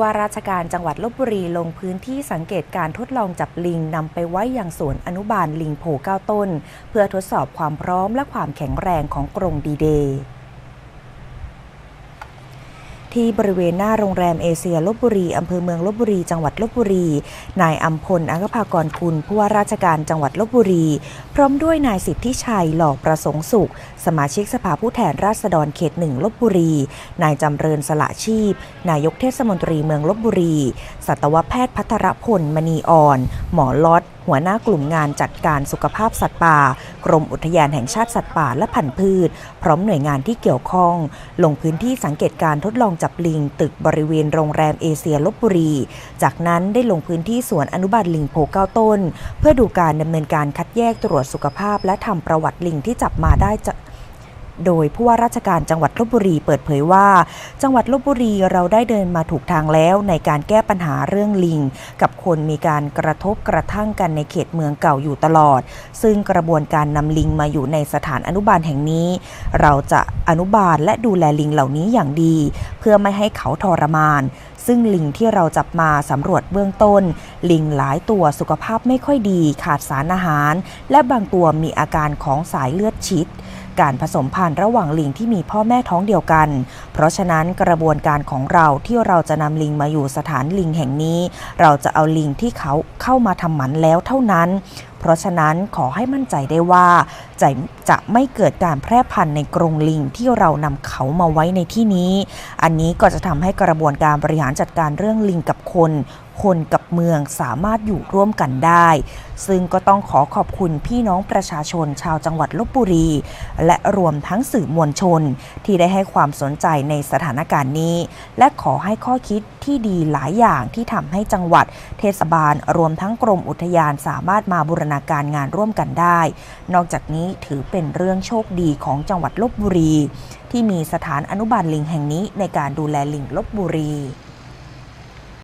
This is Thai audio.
ว่าราชการจังหวัดลบบุรีลงพื้นที่สังเกตการทดลองจับลิงนำไปไว้อย่างสวนอนุบาลลิงโผเก้าต้น เพื่อทดสอบความพร้อมและความแข็งแรงของกรงดีเดย์ ที่บริเวณหน้าโรงแรมเอเชียลบบุรีอำเภอเมืองลบบุรี จังหวัดลบบุรี นายอัมพลอัคภากรคุณผู้ว่าราชการจังหวัดลบบุรี พร้อมด้วยนายสิทธิชัยหล่อประสงค์สุข สมาชิกสภาผู้แทนราษฎรเขตหนึ่งลบบุรี นายจำเริญสละชีพ นายกเทศมนตรีเมืองลบบุรี สัตวแพทย์พัทรพลมณีอ่อน หมอลอดหัวหน้ากลุ่มงานจัดการสุขภาพสัตว์ป่า กรมอุทยานแห่งชาติสัตว์ป่าและพันธุ์พืช พร้อมหน่วยงานที่เกี่ยวข้อง ลงพื้นที่สังเกตการทดลองจับลิง ตึกบริเวณโรงแรมเอเชียลบบุรี จากนั้นได้ลงพื้นที่สวนอนุบาลลิงโพเก้าต้น เพื่อดูการดำเนินการคัดแยกตรวจสุขภาพ และทำประวัติลิงที่จับมาได้ โดยผู้ว่าราชการจังหวัดลบบุรีเปิดเผยว่า จังหวัดลบบุรีเราได้เดินมาถูกทางแล้วในการแก้ปัญหาเรื่องลิง กับคนมีการกระทบกระทั่งกันในเขตเมืองเก่าอยู่ตลอด ซึ่งกระบวนการนำลิงมาอยู่ในสถานอนุบาลแห่งนี้ เราจะอนุบาลและดูแลลิงเหล่านี้อย่างดี เพื่อไม่ให้เขาทรมาน ซึ่งลิงที่เราจับมาสำรวจเบื้องต้น ลิงหลายตัวสุขภาพไม่ค่อยดี ขาดสารอาหาร และบางตัวมีอาการของสายเลือดชิด การผสมพันธุ์ระหว่างลิงที่มีพ่อแม่ท้องเดียวกัน เพราะฉะนั้นกระบวนการของเราที่เราจะนำลิงมาอยู่สถานลิงแห่งนี้ เราจะเอาลิงที่เขาเข้ามาทำหมันแล้วเท่านั้น เพราะฉะนั้นขอให้มั่นใจได้ว่าจะจะไม่เกิดการแพร่พันธุ์ในกรงลิงที่เรานำเขามาไว้ในที่นี้ อันนี้ก็จะทำให้กระบวนการบริหารจัดการเรื่องลิงกับคน คนกับเมืองสามารถอยู่ร่วมกันได้ ซึ่งก็ต้องขอขอบคุณพี่น้องประชาชนชาวจังหวัดลบบุรี และรวมทั้งสื่อมวลชน ที่ได้ให้ความสนใจในสถานการณ์นี้ และขอให้ข้อคิดที่ดีหลายอย่างที่ทำให้จังหวัด เทศบาล รวมทั้งกรมอุทยานสามารถมาบูรณาการงานร่วมกันได้ นอกจากนี้ถือเป็นเรื่องโชคดีของจังหวัดลบบุรี ที่มีสถานอนุบาลลิงแห่งนี้ในการดูแลลิงลบบุรี